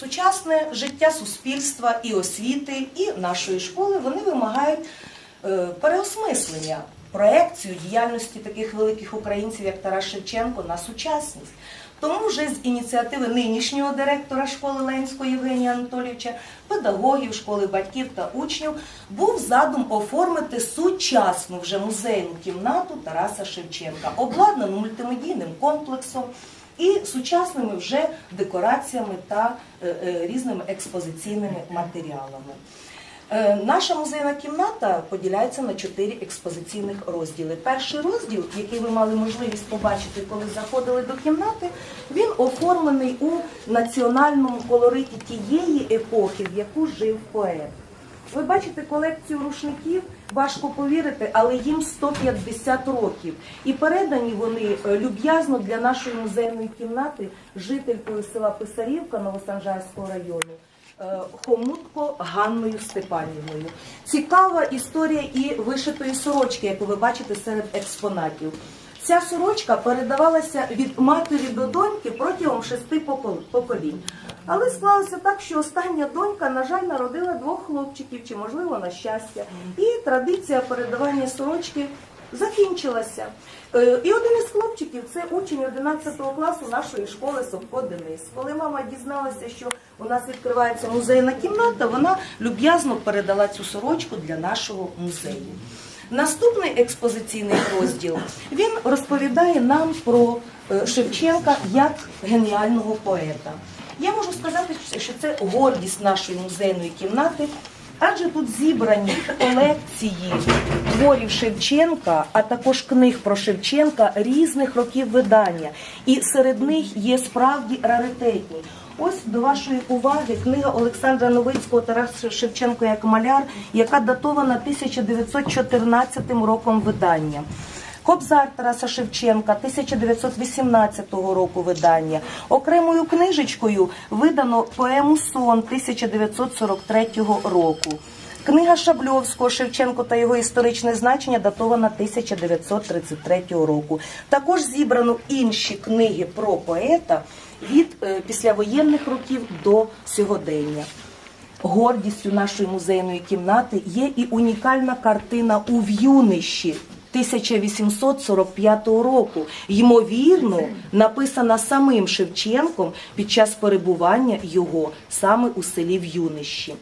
Сучасне життя суспільства і освіти, і нашої школи вони вимагають е, переосмислення, проекцію діяльності таких великих українців, як Тарас Шевченко, на сучасність. Тому вже з ініціативи нинішнього директора школи Ленського Євгенія Анатолійовича, педагогів школи, батьків та учнів був задум оформити сучасну вже музейну кімнату Тараса Шевченка, обладнану мультимедійним комплексом і сучасними вже декораціями та е, е, різними експозиційними матеріалами. Е, Наша музейна кімната поділяється на чотири експозиційних розділи. Перший розділ, який ви мали можливість побачити, коли заходили до кімнати, він оформлений у національному колориті тієї епохи, в яку жив поет. Ви бачите колекцію рушників, важко повірити, але їм 150 років. І передані вони е, люб'язно для нашої музейної кімнати жителькою села Писарівка Новосанжарського району. е, Хомутко Ганною Степанівною. Цікава історія і вишитої сорочки, яку ви бачите серед експонатів. Ця сорочка передавалася від матері до доньки протягом шести покол- поколінь. Але склалося так, що остання донька, на жаль, народила двох хлопчиків, чи можливо на щастя. І традиція передавання сорочки закінчилася. Е, І один із хлопчиків це учень 11 класу нашої школи Совко Денис. Коли мама дізналася, що у нас відкривається музейна кімната, вона люб'язно передала цю сорочку для нашого музею. Наступний експозиційний розділ він розповідає нам про е, Шевченка як геніального поета. Я можу сказати, що це гордість нашої музейної кімнати, адже тут зібрані колекції творів Шевченка, а також книг про Шевченка різних років видання. І серед них є справді раритетні. Ось до вашої уваги книга Олександра Новицького Тарас Шевченко як маляр, яка датована 1914 роком видання. Кобзар Тараса Шевченка 1918 року видання. Окремою книжечкою видано поему Сон 1943 року. Книга Шабльовського Шевченко та його історичне значення датована 1933 року. Також зібрано інші книги про поета від е, післявоєнних років до сьогодення. Гордістю нашої музейної кімнати є і унікальна картина у в'юнищі 1845 року, ймовірно, написана самим Шевченком під час перебування його саме у селі В'юнищі.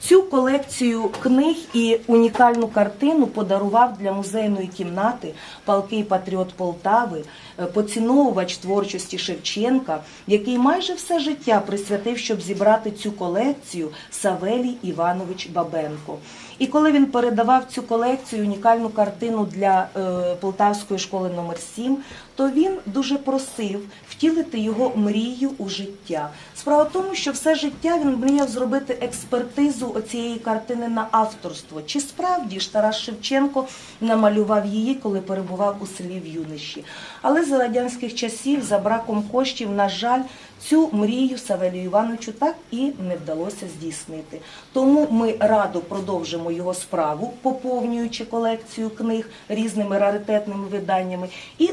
Цю колекцію книг і унікальну картину подарував для музейної кімнати палкий патріот Полтави, е, поціновувач творчості Шевченка, який майже все життя присвятив, щоб зібрати цю колекцію Савелій Іванович Бабенко. І коли він передавав цю колекцію, унікальну картину для е, Полтавської школи номер 7 то він дуже просив втілити його мрію у життя. Справа в тому, що все життя він мріяв зробити експертизу оцієї картини на авторство. Чи справді ж Тарас Шевченко намалював її, коли перебував у селі в В'юнищі? Але за радянських часів, за браком коштів, на жаль, цю мрію Савелію Івановичу так і не вдалося здійснити. Тому ми радо продовжимо його справу, поповнюючи колекцію книг різними раритетними виданнями, і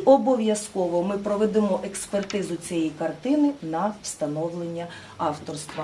обов'язково ми проведемо експертизу цієї картини на встановлення авторства.